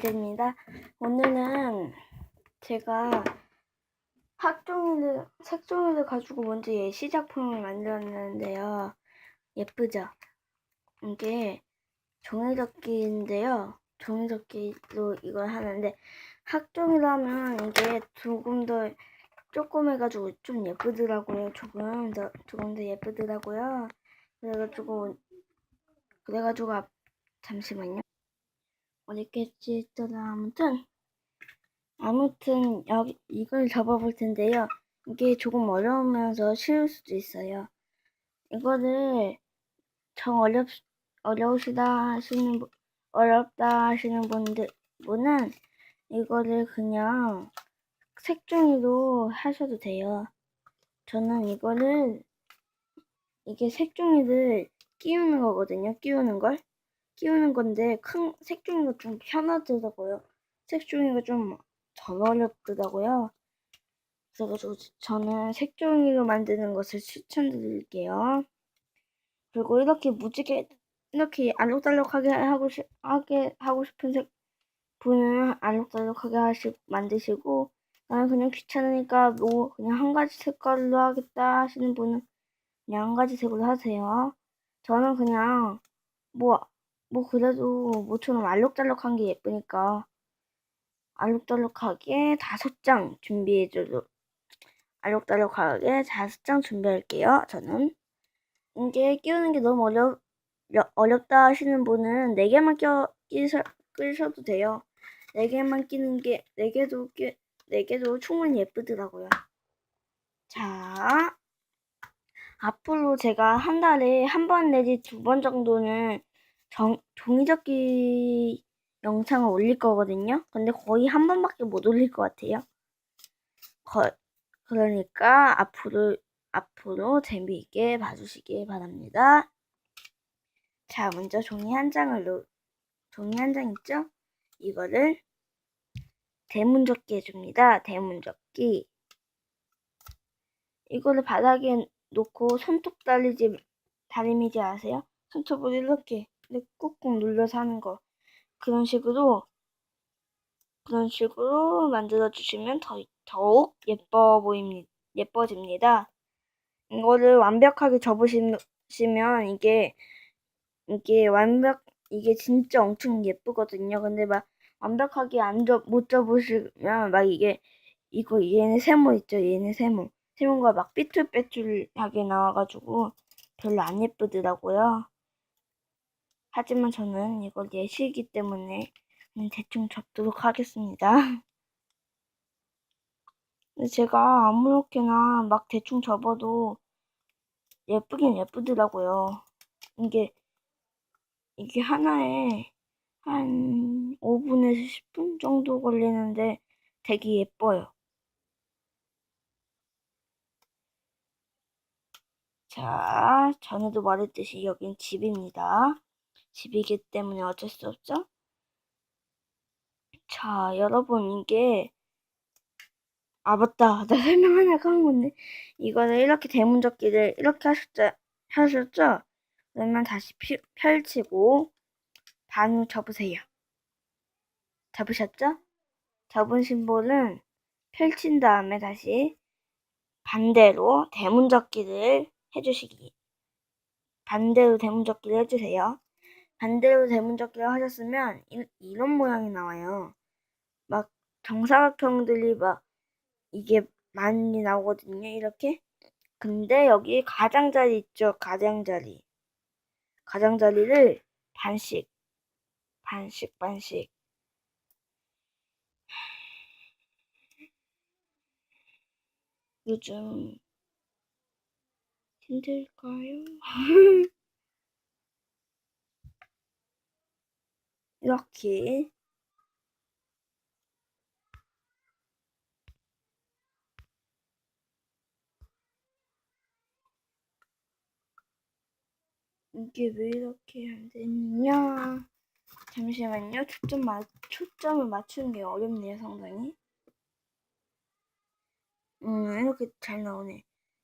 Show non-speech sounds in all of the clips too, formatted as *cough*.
문제입니다. 오늘은 제가 학종이를, 색종이를 가지고 먼저 예시 작품을 만들었는데요. 예쁘죠? 이게 종이접기인데요. 종이접기로 이걸 하는데 학종이라면 이게 조금 더 조그매가지고 좀 예쁘더라고요. 조금 더 조금 더 예쁘더라고요. 그래가지고 그래가지고 앞- 잠시만요. 어디겠지 있더라 아무튼 아무튼 여기 이걸 접어볼 텐데요. 이게 조금 어려우면서 쉬울 수도 있어요. 이거를 정 어렵 어려우시다 하시는 분- 어렵다 하시는 분들 분은 이거를 그냥 색종이로 하셔도 돼요. 저는 이거를 이게 색종이를 끼우는 거거든요. 끼우는 걸. 끼우는 건데 큰 색종이가 좀 편하더라고요. 색종이가 좀 덜 어렵더라고요. 그래가지고 저는 색종이로 만드는 것을 추천드릴게요. 그리고 이렇게 무지개 이렇게 알록달록하게 하고 싶 하게 하고 싶은 색 분은 알록달록하게 하시 만드시고 나는 그냥 귀찮으니까 뭐 그냥 한 가지 색깔로 하겠다 하시는 분은 그냥 한 가지 색으로 하세요. 저는 그냥 뭐 뭐 그래도 모처럼 알록달록한 게 예쁘니까 알록달록하게 다섯 장 준비해 줘도 알록달록하게 다섯 장 준비할게요. 저는 이게 끼우는 게 너무 어렵 어렵다 하시는 분은 네 개만 끼셔도 돼요. 네 개만 끼는 게 네 개도 끼, 네 개도 충분히 예쁘더라고요. 자, 앞으로 제가 한 달에 한 번 내지 두 번 정도는 정, 종이접기 영상을 올릴 거거든요. 근데 거의 한 번밖에 못 올릴 것 같아요. 거, 그러니까 앞으로 앞으로 재미있게 봐주시기 바랍니다. 자, 먼저 종이 한 장을 놓, 종이 한 장 있죠? 이거를 대문접기 해줍니다. 대문접기. 이거를 바닥에 놓고 손톱 달리지 다리미지 아세요? 손톱을 이렇게 이렇게 꾹꾹 눌러서 하는 거. 그런 식으로 그런 식으로 만들어 주시면 더, 더욱 예뻐 보입니다. 예뻐집니다. 이거를 완벽하게 접으시면 이게 이게 완벽 이게 진짜 엄청 예쁘거든요. 근데 막 완벽하게 안 접, 못 접으시면 막 이게 이거 얘네 세모 있죠? 얘네 세모. 세모가 막 삐뚤빼뚤하게 나와가지고 별로 안 예쁘더라고요. 하지만 저는 이걸 예시이기 때문에 대충 접도록 하겠습니다. *laughs* 제가 아무렇게나 막 대충 접어도 예쁘긴 예쁘더라고요. 이게 이게 하나에 한 5분에서 10분 정도 걸리는데 되게 예뻐요. 자, 전에도 말했듯이 여긴 집입니다. 집이기 때문에 어쩔 수 없죠? 자, 여러분, 이게, 아, 맞다. *laughs* 나 설명 하나 까먹었네. 이거는 이렇게 대문접기를 이렇게 하셨죠? 하셨죠? 그러면 다시 피, 펼치고, 반으로 접으세요. 접으셨죠? 접은 볼은 펼친 다음에 다시 반대로 대문접기를 해주시기. 반대로 대문접기를 해주세요. 반대로 대문접기를 하셨으면 이, 이런 모양이 나와요. 막 정사각형들이 막 이게 많이 나오거든요. 이렇게. 근데 여기 가장자리 있죠. 가장자리. 가장자리를 반씩 반씩 반씩 요즘 힘들까요? *laughs* 이렇게 이게 왜 이렇게 안 되냐? 잠시만요. 초점 맞, 초점을 맞추는 게 어렵네요, 상당히. 음, 이렇게 잘 나오네.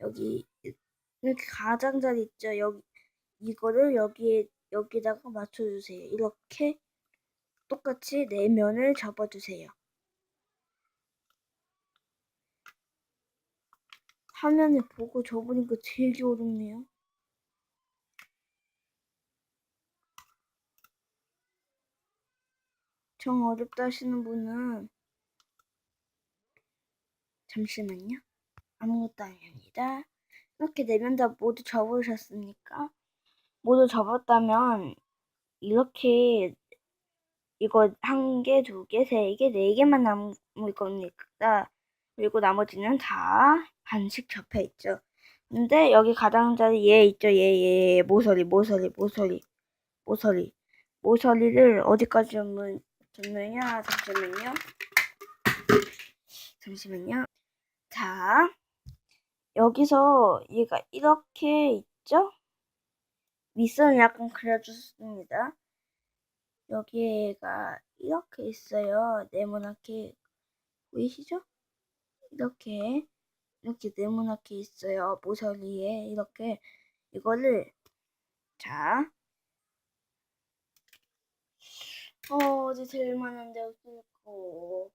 여기, 이렇게 가장자리 있죠? 여기, 이거를 여기에, 여기다가 맞춰주세요. 이렇게, 똑같이 네 면을 접어주세요. 화면을 보고 접으니까 되게 어렵네요. 정 어렵다 하시는 분은 잠시만요. 아무것도 아닙니다. 이렇게 네면다 모두 접으셨습니까? 모두 접었다면 이렇게 이거 한 개, 두 개, 세 개, 네 개만 남을 겁니다. 그리고 나머지는 다 반씩 접혀 있죠. 근데 여기 가장자리 얘 있죠. 얘, 얘, 얘. 모서리, 모서리, 모서리, 모서리. 모서리를 어디까지 접는, 접느냐? 잠시만요. 잠시만요. 자, 여기서 얘가 이렇게 있죠? 윗선을 약간 그려줬습니다. 여기가 이렇게 있어요. 네모나게 보이시죠? 이렇게 이렇게 네모나게 있어요. 모서리에 이렇게 이거를 자 어, 어디 제일 많은 데 없을까?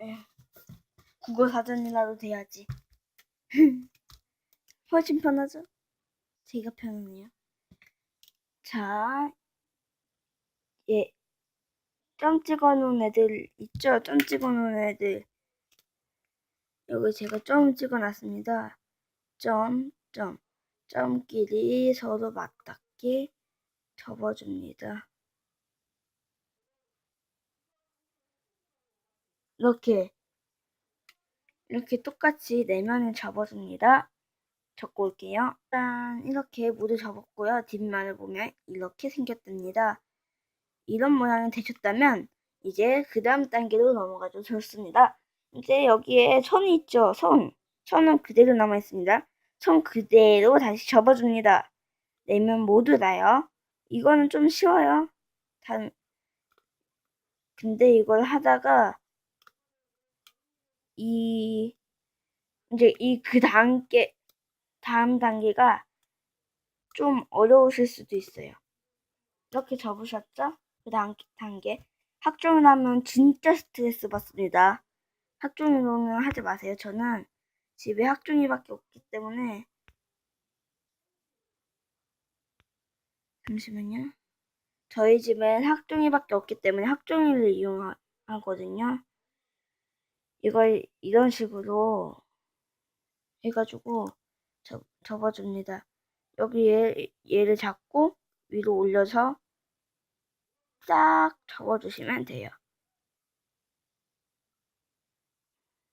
에휴, 국어 사전이라도 돼야지. *laughs* 훨씬 편하죠? 제가 편하네요. 자, 예, 점 찍어 놓은 애들 있죠? 점 찍어 놓은 애들. 여기 제가 점 찍어 놨습니다. 점, 점, 점끼리 서로 맞닿게 접어줍니다. 이렇게, 이렇게 똑같이 내면을 접어줍니다. 적고 올게요. 짠, 이렇게 모두 접었고요. 뒷면을 보면 이렇게 생겼답니다. 이런 모양이 되셨다면 이제 그 다음 단계로 넘어가도 좋습니다. 이제 여기에 선이 있죠. 선. 선은 그대로 남아 있습니다. 선 그대로 다시 접어줍니다. 내면 모두 다요. 이거는 좀 쉬워요. 단 근데 이걸 하다가 이 이제 이 그 단계 다음 단계가 좀 어려우실 수도 있어요. 이렇게 접으셨죠? 그 다음 단계. 학종을 하면 진짜 스트레스 받습니다. 학종이로는 하지 마세요. 저는 집에 학종이밖에 없기 때문에 잠시만요. 저희 집엔 학종이밖에 없기 때문에 학종이를 이용하거든요. 이걸 이런 식으로 해가지고 접, 접어줍니다. 여기에 얘를 잡고 위로 올려서 싹 접어주시면 돼요.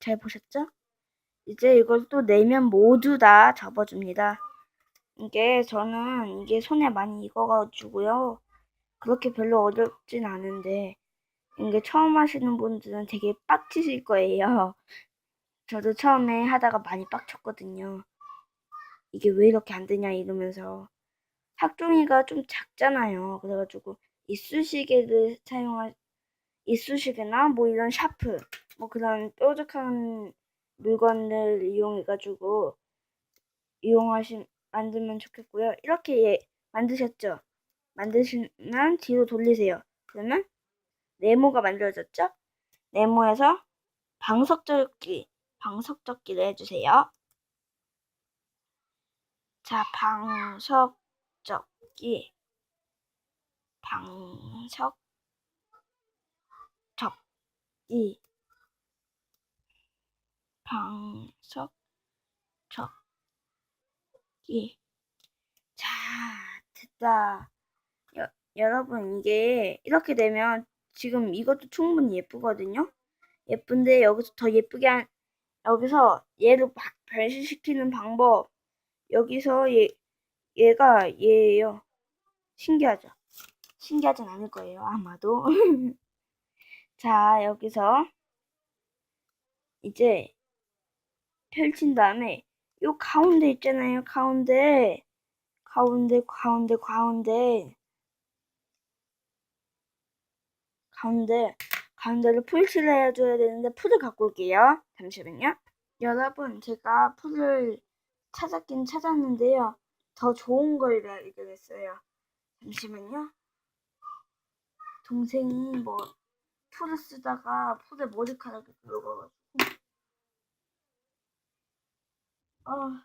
잘 보셨죠? 이제 이걸 또 내면 모두 다 접어줍니다. 이게 저는 이게 손에 많이 익어가지고요. 그렇게 별로 어렵진 않은데 이게 처음 하시는 분들은 되게 빡치실 거예요. *laughs* 저도 처음에 하다가 많이 빡쳤거든요. 이게 왜 이렇게 안 되냐 이러면서 학종이가 좀 작잖아요. 그래가지고 이쑤시개를 사용할 이쑤시개나 뭐 이런 샤프 뭐 그런 뾰족한 물건을 이용해가지고 이용하신 만들면 좋겠고요. 이렇게 예, 만드셨죠? 만드시면 뒤로 돌리세요. 그러면 네모가 만들어졌죠? 네모에서 방석접기 방석접기를 해주세요. 자, 방석접기 방석 접기 방석 접기 자 됐다. 여, 여러분 이게 이렇게 되면 지금 이것도 충분히 예쁘거든요? 예쁜데 여기서 더 예쁘게 한 여기서 얘를 변신시키는 방법 여기서 얘 얘가 얘예요 신기하죠 신기하진 않을 거예요, 아마도. *laughs* 자, 여기서 이제 펼친 다음에 요 가운데 있잖아요, 가운데. 가운데, 가운데, 가운데. 가운데, 가운데를 풀칠을 해줘야 되는데 풀을 갖고 올게요. 잠시만요. 여러분, 제가 풀을 찾았긴 찾았는데요. 더 좋은 걸 발견했어요. 잠시만요. 동생이 뭐 풀을 쓰다가 풀에 머리카락이 들어가가지고 아,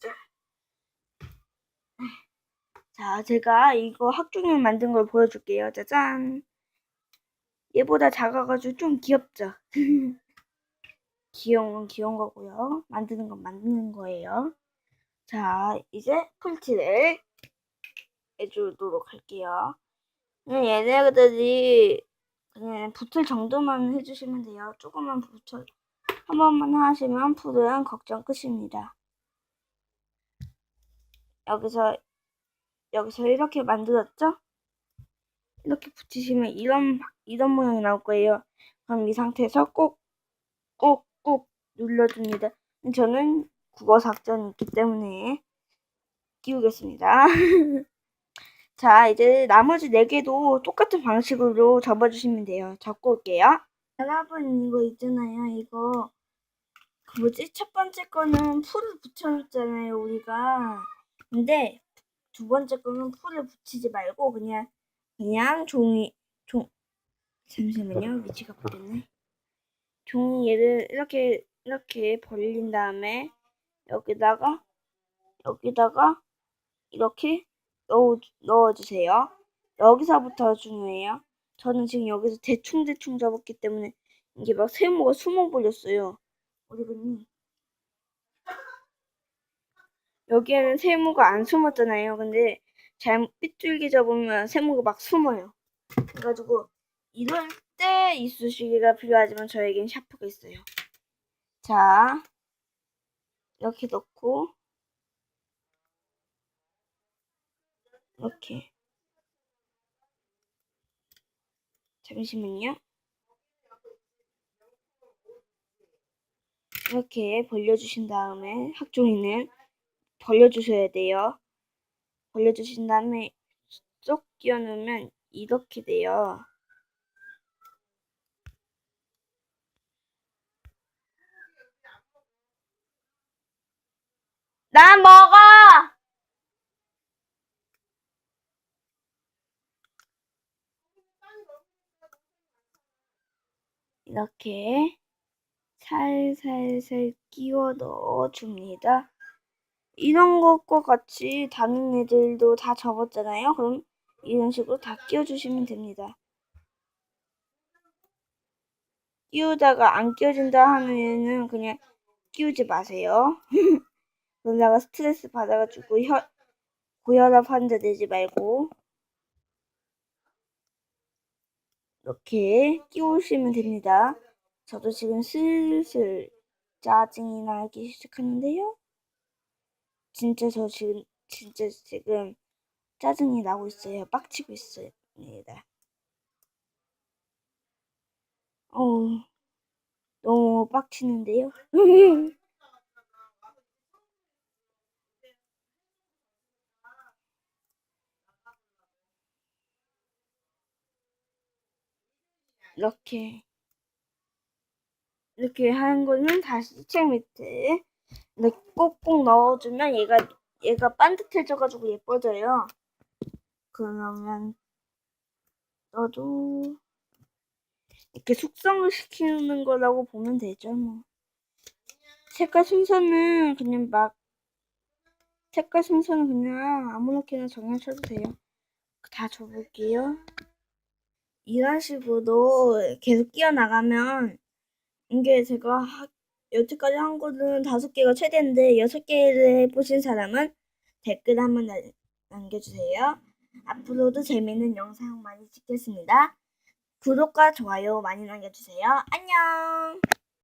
자. 자, 제가 이거 학종을 만든 걸 보여줄게요. 짜잔. 얘보다 작아가지고 좀 귀엽죠? *laughs* 귀여운 건 귀여운 거고요. 만드는 건 만드는 거예요. 자, 이제 풀칠을 해주도록 할게요. 얘네들이 그냥 붙을 정도만 해주시면 돼요. 조금만 붙여 한 번만 하시면 풀은 걱정 끝입니다. 여기서 여기서 이렇게 만들었죠? 이렇게 붙이시면 이런 이런 모양이 나올 거예요. 그럼 이 상태에서 꼭 꼭 꼭 눌러줍니다. 저는 국어 작전이 있기 때문에 끼우겠습니다. *laughs* 자, 이제 나머지 네 개도 똑같은 방식으로 접어주시면 돼요. 접고 올게요. 여러분, 이거 있잖아요. 이거, 그 뭐지? 첫 번째 거는 풀을 붙여놨잖아요, 우리가. 근데, 두 번째 거는 풀을 붙이지 말고, 그냥, 그냥 종이, 종, 잠시만요. 위치가 바뀌었네. 종이 얘를 이렇게, 이렇게 벌린 다음에, 여기다가, 여기다가, 이렇게 넣어, 넣어주세요. 여기서부터 중요해요. 저는 지금 여기서 대충대충 접었기 때문에 이게 막 세모가 숨어 버렸어요. 어디 갔니? 여기에는 세모가 안 숨었잖아요. 근데 잘못 삐뚤게 접으면 세모가 막 숨어요. 그래가지고 이럴 때 이쑤시개가 필요하지만 저에겐 샤프가 있어요. 자, 이렇게 넣고 이렇게 잠시만요. 이렇게 벌려주신 다음에 학종이는 벌려주셔야 돼요. 벌려주신 다음에 쏙 끼워 넣으면 이렇게 돼요. 난 먹어! 이렇게 살살살 끼워 넣어줍니다. 이런 것과 같이 다른 애들도 다 접었잖아요. 그럼 이런 식으로 다 끼워주시면 됩니다. 끼우다가 안 끼워진다 애는 그냥 끼우지 마세요. *laughs* 그러다가 스트레스 받아가지고 혀, 고혈압 환자 되지 말고 이렇게 끼우시면 됩니다. 저도 지금 슬슬 짜증이 나기 시작하는데요. 진짜 저 지금 진짜 지금 짜증이 나고 있어요. 빡치고 있습니다. 어우 너무 빡치는데요. *laughs* 이렇게 이렇게 하는 거는 다시 책 밑에 꼭꼭 넣어주면 얘가 얘가 반듯해져가지고 예뻐져요. 그러면 너도 이렇게 숙성을 시키는 거라고 보면 되죠, 뭐. 색깔 순서는 그냥 막 색깔 순서는 그냥 아무렇게나 정하셔도 돼요. 다 줘볼게요. 식으로 계속 끼어 나가면 이게 제가 하, 여태까지 한 거는 다섯 개가 최대인데 여섯 개를 해보신 사람은 댓글 한번 남겨주세요. 앞으로도 재밌는 영상 많이 찍겠습니다. 구독과 좋아요 많이 남겨주세요. 안녕!